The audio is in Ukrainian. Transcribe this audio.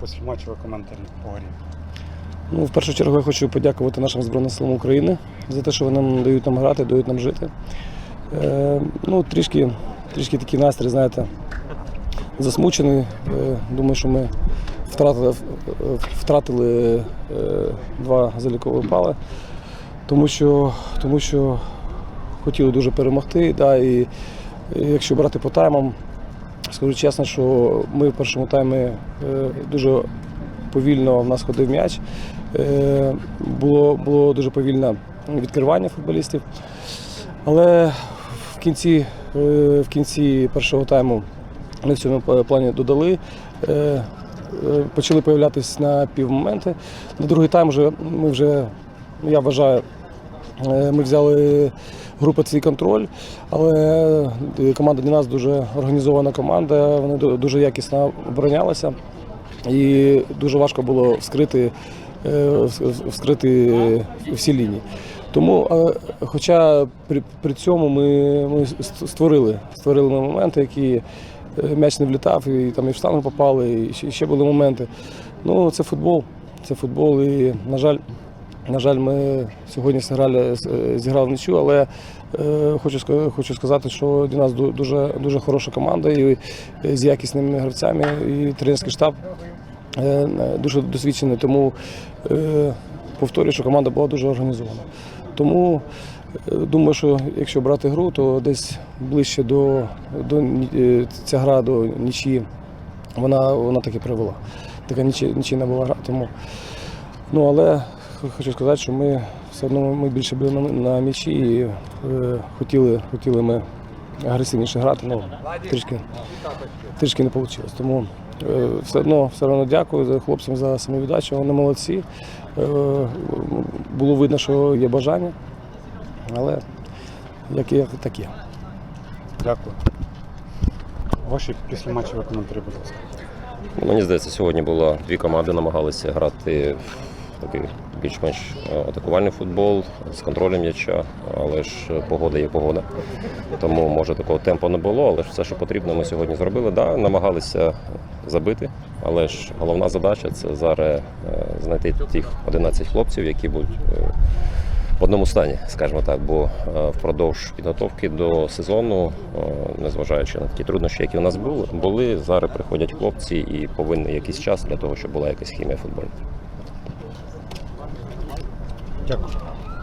післяматчевий коментар по грі. Ну, в першу чергу я хочу подякувати нашим Збройним силам України за те, що вони нам дають нам грати, дають нам жити. Е, ну, трішки, трішки такий настрій, знаєте, засмучений. Е, думаю, що ми втратили, е, втратили е, два залікові пали, тому що, тому що хотіли дуже перемогти. Да, і якщо брати по таймам, скажу чесно, що ми в першому таймі е, дуже повільно в нас ходив м'яч. Е, Було, було дуже повільне відкривання футболістів. Але в кінці, е, в кінці першого тайму ми в цьому плані додали. Почали появлятися на півмоменти. На другий тайм вже ми вже, я вважаю, Ми взяли групу свій контроль, але е, команда Дінас дуже організована команда, вони дуже якісно оборонялися. І дуже важко було вскрити, е, вскрити всі лінії. Тому, е, хоча при, при цьому ми, ми створили, створили моменти, які е, м'яч не влітав, і там і в штангу попали, і ще були моменти. Ну, це футбол. Це футбол, і, на жаль, на жаль, ми сьогодні зіграли, е, зіграли нічю, але е, хочу, хочу сказати, що Дінас ду- дуже, дуже хороша команда і е, з якісними гравцями, і тренерський штаб е, дуже досвідчений. Тому е, повторюю, що команда була дуже організована. Тому е, думаю, що якщо брати гру, то десь ближче до, до е, ця гра до нічії, вона, вона таки привела. Така нічі- нічийна була гра. Тому Ну, але хочу сказати, що ми все одно ми більше були на, на м'ячі і е, хотіли, хотіли ми агресивніше грати, але трішки, трішки не вийшло. Тому е, все одно, все одно дякую за хлопцям за самовіддачу, вони молодці. Е, було видно, що є бажання, але як є, так є. Дякую. Ваші післяматчеві коментарі, будь ласка. Ну, Мені здається, сьогодні було дві команди намагалися грати такий більш-менш е, атакувальний футбол з контролем м'яча, але ж погода є погода. Тому може такого темпу не було, але ж все, що потрібно, ми сьогодні зробили. Да, намагалися забити, але ж головна задача це зараз е, знайти тих 11 хлопців, які будуть е, в одному стані, скажімо так, бо е, впродовж підготовки до сезону, е, незважаючи на такі труднощі, які у нас були, були, зараз приходять хлопці і повинні якийсь час для того, щоб була якась хімія футбольна. 这不啊。